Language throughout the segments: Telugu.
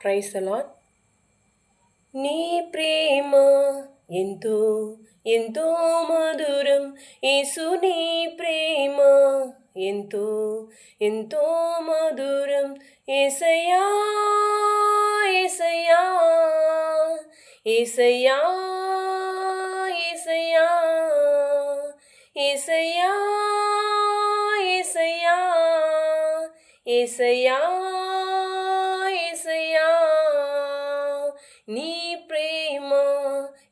ప్రైస్ అలాట్ నీ ప్రేమ ఎంతో ఎంతో మధురం యేసు నీ ప్రేమ ఎంతో ఎంతో మధురం ఏసయ్యా ఏసయ్యా ఏసయ్యా ఏసయ్యా ఏసయ్యా ఏసయ్యా ఏసయ్యా నీ ప్రేమ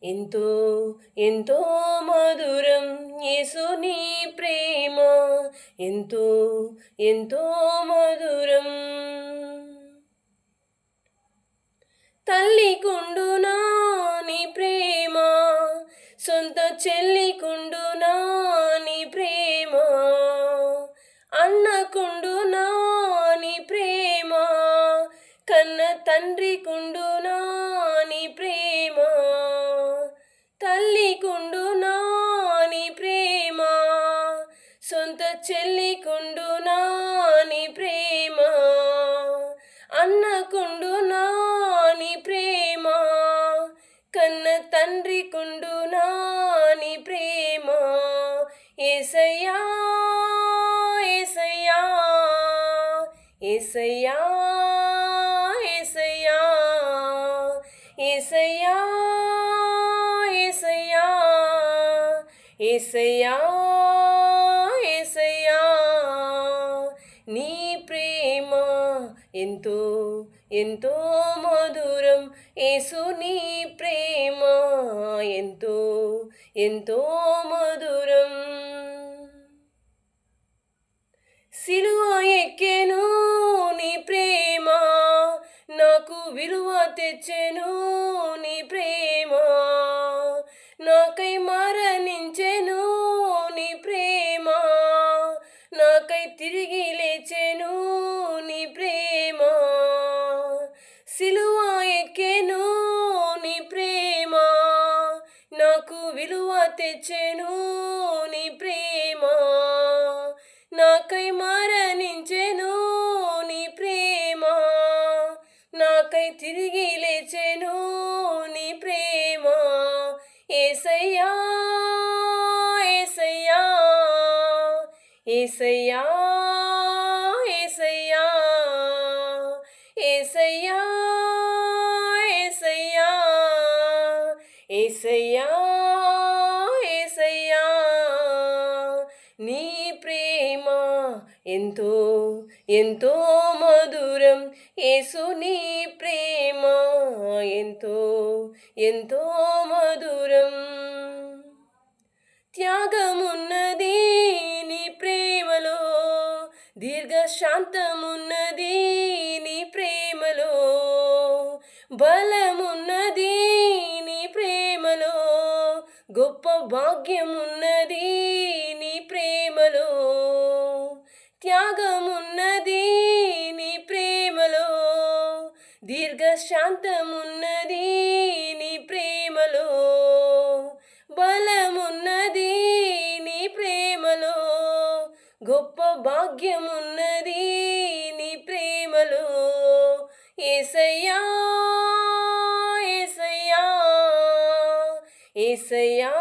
ఎంతో ఎంతో మధురం. యేసు నీ ప్రేమ ఎంతో ఎంతో మధురం. తల్లి కుండునా నీ ప్రేమ సొంత చెల్లి కుండునా నీ ప్రేమ. అన్న కుండునా నీ ప్రేమ కన్న తండ్రి కుండునా అన్నకుండు నాని ప్రేమ? కన్న తండ్రి కుండు నాని ప్రేమ? ఏసయ్యా ఏసయ్యా ఏసయ్యా ఏసయ్యా ఏసయ్యా ఏసయ్యా ఏసయ్యా ఏసయ్యా. నీ ఎంతో ఎంతో మధురం యేసుని ప్రేమ ఎంతో ఎంతో మధురం. సిలువ ఎక్కెను నీ ప్రేమ నాకు విలువ తెచ్చెను నీ ప్రేమ నాకై మరణించెను నీ ప్రేమ నాకై తిరిగి తెచ్చెను నీ ప్రేమ. నాకై మరణించెను నీ ప్రేమ. నాకై తిరిగి లేచెను నీ ప్రేమ. ఏసయ్యా ఏసయ్యా ఏసయ్యా ఏసయ్యా ఏసయ్యా ఏసయ్యా ఏసయ్యా. ఎంతో ఎంతో మధురం యేసుని ప్రేమ. ఎంతో ఎంతో మధురం త్యాగమున్నది నీ ప్రేమలో దీర్ఘశాంతమున్నది నీ ప్రేమలో బలమున్నది నీ ప్రేమలో గొప్ప భాగ్యమున్నది దీర్ఘశాంతమున్నది నీ ప్రేమలో. బలమున్నది నీ ప్రేమలో. గొప్ప భాగ్యమున్నది నీ ప్రేమలో. ఏసయ్యా ఏసయ్యా ఏసయ్యా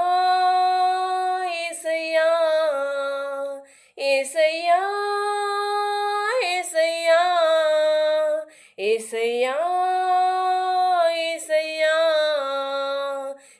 ఏసయ్యా ఏసయ్యా ఏసయ్యా ఏసయ్యా.